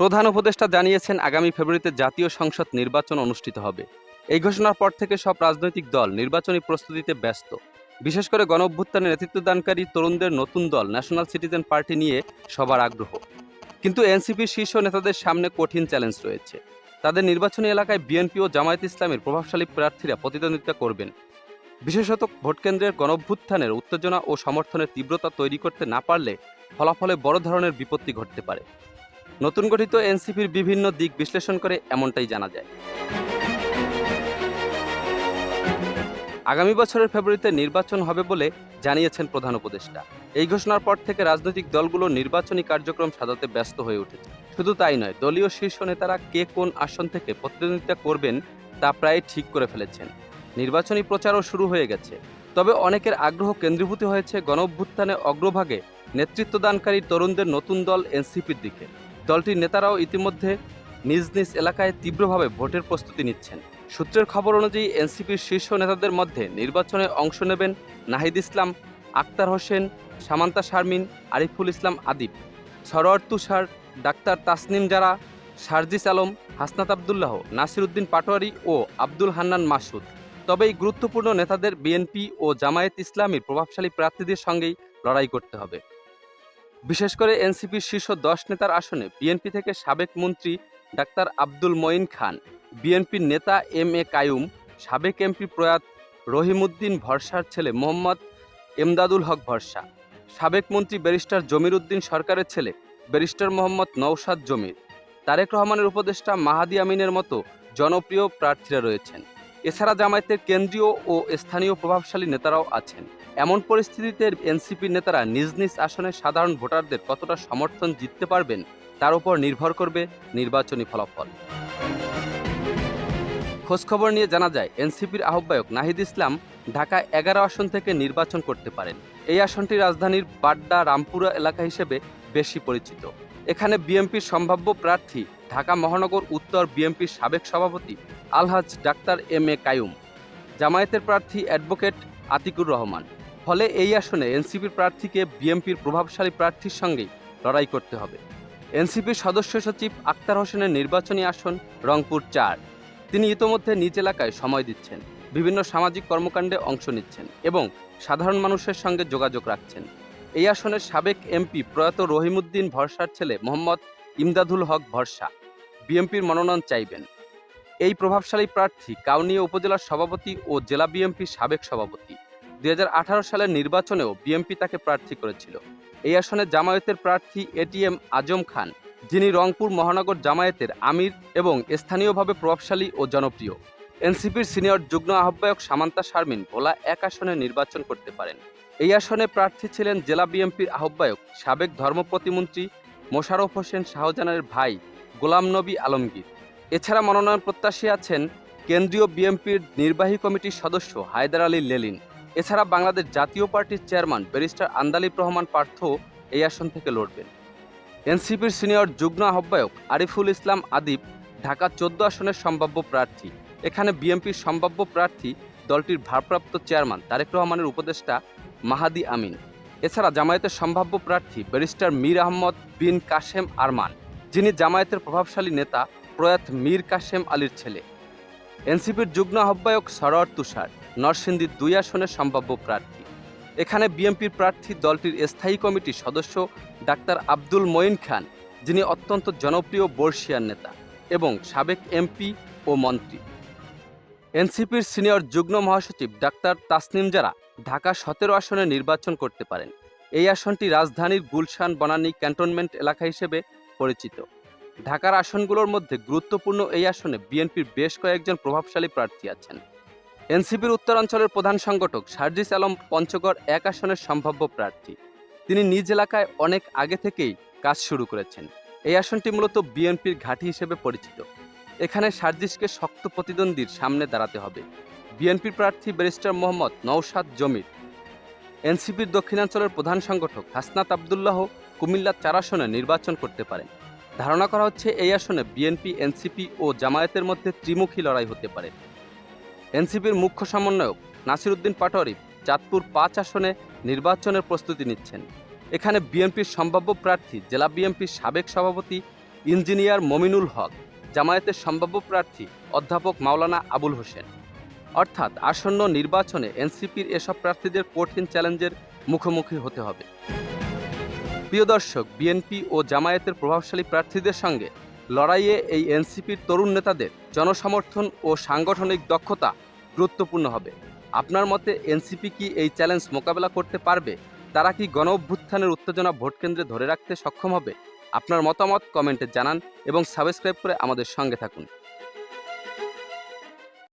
প্রধান উপদেষ্টা জানিয়েছেন আগামী ফেব্রুয়ারিতে জাতীয় সংসদ নির্বাচন অনুষ্ঠিত হবে। এই ঘোষণার পর থেকে সব রাজনৈতিক দল নির্বাচনী প্রস্তুতিতে ব্যস্ত। বিশেষ করে গণ অভ্যুত্থানে নেতৃত্বদানকারী তরুণদের নতুন দল ন্যাশনাল সিটিজেন পার্টি নিয়ে সবার আগ্রহ। কিন্তু এনসিপির শীর্ষ নেতাদের সামনে কঠিন চ্যালেঞ্জ রয়েছে। তাদের নির্বাচনী এলাকায় বিএনপি ও জামায়াত ইসলামের প্রভাবশালী প্রার্থীরা প্রতিদ্বন্দ্বিতা করবেন। বিশেষত ভোটকেন্দ্রের গণভ্যুত্থানের উত্তেজনা ও সমর্থনের তীব্রতা তৈরি করতে না পারলে ফলাফলে বড় ধরনের বিপত্তি ঘটতে পারে। নতুন গঠিত এনসিপির বিভিন্ন দিক বিশ্লেষণ করে এমনটাই জানা যায়। আগামী বছরের ফেব্রুয়ারিতে নির্বাচন হবে বলে জানিয়েছেন প্রধান উপদেষ্টা। এই ঘোষণার পর থেকে রাজনৈতিক দলগুলো নির্বাচনী কার্যক্রম সাজাতে ব্যস্ত হয়ে উঠেছে। শুধু তাই নয়, দলীয় শীর্ষ নেতারা কে কোন আসন থেকে প্রতিদ্বন্দ্বিতা করবেন তা প্রায় ঠিক করে ফেলেছেন। নির্বাচনী প্রচারও শুরু হয়ে গেছে। তবে অনেকের আগ্রহ কেন্দ্রীভূত হয়েছে গণ অভ্যুত্থানে অগ্রভাগে নেতৃত্বদানকারী তরুণদের নতুন দল এনসিপির দিকে। দলটির নেতারাও ইতিমধ্যে নিজ নিজ এলাকায় তীব্রভাবে ভোটের প্রস্তুতি নিচ্ছেন। সূত্রের খবর অনুযায়ী এনসিপির শীর্ষ নেতাদের মধ্যে নির্বাচনে অংশ নেবেন নাহিদ ইসলাম, আক্তার হোসেন, সামান্তা শারমিন, আরিফুল ইসলাম আদিব, সরোয়ার তুষার, ডাক্তার তাসনিম জারা সার্জিস আলম, হাসনাত আবদুল্লাহ নাসিরুদ্দিন পাটোয়ারি ও আব্দুল হান্নান মাসুদ। তবে এই গুরুত্বপূর্ণ নেতাদের বিএনপি ও জামায়াত ইসলামীর প্রভাবশালী প্রার্থীদের সঙ্গেই লড়াই করতে হবে। বিশেষ করে এনসিপির শীর্ষ দশ নেতার আসনে বিএনপি থেকে সাবেক মন্ত্রী ডাক্তার আব্দুল মঈন খান, বিএনপির নেতা এম এ কায়ুম, সাবেক এমপি প্রয়াত রহিমউদ্দিন ভরসার ছেলে মোহাম্মদ এমদাদুল হক ভরসা, সাবেক মন্ত্রী ব্যারিস্টার জমির উদ্দিন সরকারের ছেলে ব্যারিস্টার মোহাম্মদ নওশাদ জমির। তারেক রহমানের উপদেষ্টা মাহাদি আমিনের মতো জনপ্রিয় প্রার্থীরা রয়েছেন। এছাড়া জামায়াতের কেন্দ্রীয় ও স্থানীয় প্রভাবশালী নেতারাও আছেন। এমন পরিস্থিতিতে এনসিপির নেতারা নিজ নিজ আসনে সাধারণ ভোটারদের কতটা সমর্থন জিততে পারবেন, তার উপর নির্ভর করবে নির্বাচনী ফলাফল। খোঁজখবর নিয়ে জানা যায়, এনসিপির আহ্বায়ক নাহিদ ইসলাম ঢাকা এগারো আসন থেকে নির্বাচন করতে পারেন। এই আসনটি রাজধানীর বাড্ডা, রামপুরা এলাকা হিসেবে বেশি পরিচিত। এখানে বিএনপির সম্ভাব্য প্রার্থী ঢাকা মহানগর উত্তর বিএনপির সাবেক সভাপতি Alhaj doctor M A Kayum. জামায়াতের প্রার্থী অ্যাডভোকেট আতিকুর রহমান। ফলে এই আসনে এনসিপির প্রার্থীকে বিএনপির প্রভাবশালী প্রার্থীর সঙ্গেই লড়াই করতে হবে। এনসিপির সদস্য সচিব আক্তার হোসেনের নির্বাচনী আসন রংপুর চার। তিনি ইতোমধ্যে নিজ এলাকায় সময় দিচ্ছেন, বিভিন্ন সামাজিক কর্মকাণ্ডে অংশ নিচ্ছেন এবং সাধারণ মানুষের সঙ্গে যোগাযোগ রাখছেন। এই আসনের সাবেক এমপি প্রয়াত রহিমউদ্দিন ভরসার ছেলে মোহাম্মদ ইমদাদুল হক ভরসা বিএনপির মনোনয়ন চাইবেন। এই প্রভাবশালী প্রার্থী কাউনিয়া উপজেলার সভাপতি ও জেলা বিএনপির সাবেক সভাপতি। দুই হাজার আঠারো সালের নির্বাচনেও বিএনপি তাকে প্রার্থী করেছিল। এই আসনে জামায়াতের প্রার্থী এটিএম আজম খান, যিনি রংপুর মহানগর জামায়াতের আমির এবং স্থানীয়ভাবে প্রভাবশালী ও জনপ্রিয়। এনসিপির সিনিয়র যুগ্ম আহ্বায়ক সামান্তা শারমিন ভোলা এক আসনে নির্বাচন করতে পারেন। এই আসনে প্রার্থী ছিলেন জেলা বিএনপির আহ্বায়ক, সাবেক ধর্ম প্রতিমন্ত্রী মোশাররফ হোসেন শাহজাহানের ভাই গোলাম নবী আলমগীর। এছাড়া মনোনয়ন প্রত্যাশী আছেন কেন্দ্রীয় বিএনপির নির্বাহী কমিটির সদস্য হায়দার আলী লেলিন। এছাড়া বাংলাদেশ জাতীয় পার্টির চেয়ারম্যান, ব্যারিস্টার আন্দালিব রহমান পার্থ এই আসন থেকে লড়বেন। এনসিপির সিনিয়র যুগ্ম আহ্বায়ক আরিফুল ইসলাম আদিব ঢাকা চোদ্দ আসনের সম্ভাব্য প্রার্থী। এখানে বিএনপির সম্ভাব্য প্রার্থী দলটির ভারপ্রাপ্ত চেয়ারম্যান তারেক রহমানের উপদেষ্টা মাহাদি আমিন। এছাড়া জামায়াতের সম্ভাব্য প্রার্থী ব্যারিস্টার মীর আহমদ বিন কাশেম আরমান, যিনি জামায়াতের প্রভাবশালী নেতা প্রয়াত মীর কাশেম আলীর ছেলে। এনসিপির যুগ্ম আহ্বায়ক সরোয়ার তুষার নরসিংদীর দুই আসনের সম্ভাব্য প্রার্থী। এখানে বিএনপির প্রার্থী দলটির স্থায়ী কমিটির সদস্য ডাক্তার আব্দুল মঈন খান, যিনি অত্যন্ত জনপ্রিয় বর্ষিয়ান নেতা, এবং সাবেক এমপি ও মন্ত্রী। এনসিপির সিনিয়র যুগ্ম মহাসচিব ডাক্তার তাসনিম জারা ঢাকা সতেরো আসনে নির্বাচন করতে পারেন। এই আসনটি রাজধানীর গুলশান বনানী ক্যান্টনমেন্ট এলাকা হিসেবে পরিচিত। ঢাকার আসনগুলোর মধ্যে গুরুত্বপূর্ণ এই আসনে বিএনপির বেশ কয়েকজন প্রভাবশালী প্রার্থী আছেন। এনসিপির উত্তরাঞ্চলের প্রধান সংগঠক সার্জিস আলম পঞ্চগড় এক আসনের সম্ভাব্য প্রার্থী। তিনি নিজ এলাকায় অনেক আগে থেকেই কাজ শুরু করেছেন। এই আসনটি মূলত বিএনপির ঘাঁটি হিসেবে পরিচিত। এখানে সার্জিসকে শক্ত প্রতিদ্বন্দ্বীর সামনে দাঁড়াতে হবে। বিএনপির প্রার্থী ব্যারিস্টার মোহাম্মদ নওশাদ জমির। এনসিপির দক্ষিণাঞ্চলের প্রধান সংগঠক হাসনাত আবদুল্লাহ কুমিল্লা চার আসনে নির্বাচন করতে পারেন। ধারণা করা হচ্ছে এই আসনে বিএনপি, এনসিপি ও জামায়াতের মধ্যে ত্রিমুখী লড়াই হতে পারে। এনসিপির মুখ্য সমন্বয়ক নাসিরুদ্দিন পাটোয়ারি চাঁদপুর পাঁচ আসনে নির্বাচনের প্রস্তুতি নিচ্ছেন। এখানে বিএনপির সম্ভাব্য প্রার্থী জেলা বিএনপির সাবেক সভাপতি ইঞ্জিনিয়ার মমিনুল হক, জামায়াতের সম্ভাব্য প্রার্থী অধ্যাপক মাওলানা আবুল হোসেন। অর্থাৎ আসন্ন নির্বাচনে এনসিপির এসব প্রার্থীদের কঠিন চ্যালেঞ্জের মুখোমুখি হতে হবে। প্রিয় দর্শক, বিএনপি ও জামায়াতের প্রভাবশালী প্রার্থীদের সঙ্গে লড়াইয়ে এই এনসিপির তরুণ নেতাদের জনসমর্থন ও সাংগঠনিক দক্ষতা গুরুত্বপূর্ণ হবে। আপনার মতে এনসিপি কি এই চ্যালেঞ্জ মোকাবেলা করতে পারবে? তারা কি গণ অভ্যুত্থানের উত্তেজনা ভোটকেন্দ্রে ধরে রাখতে সক্ষম হবে? আপনার মতামত কমেন্টে জানান এবং সাবস্ক্রাইব করে আমাদের সঙ্গে থাকুন।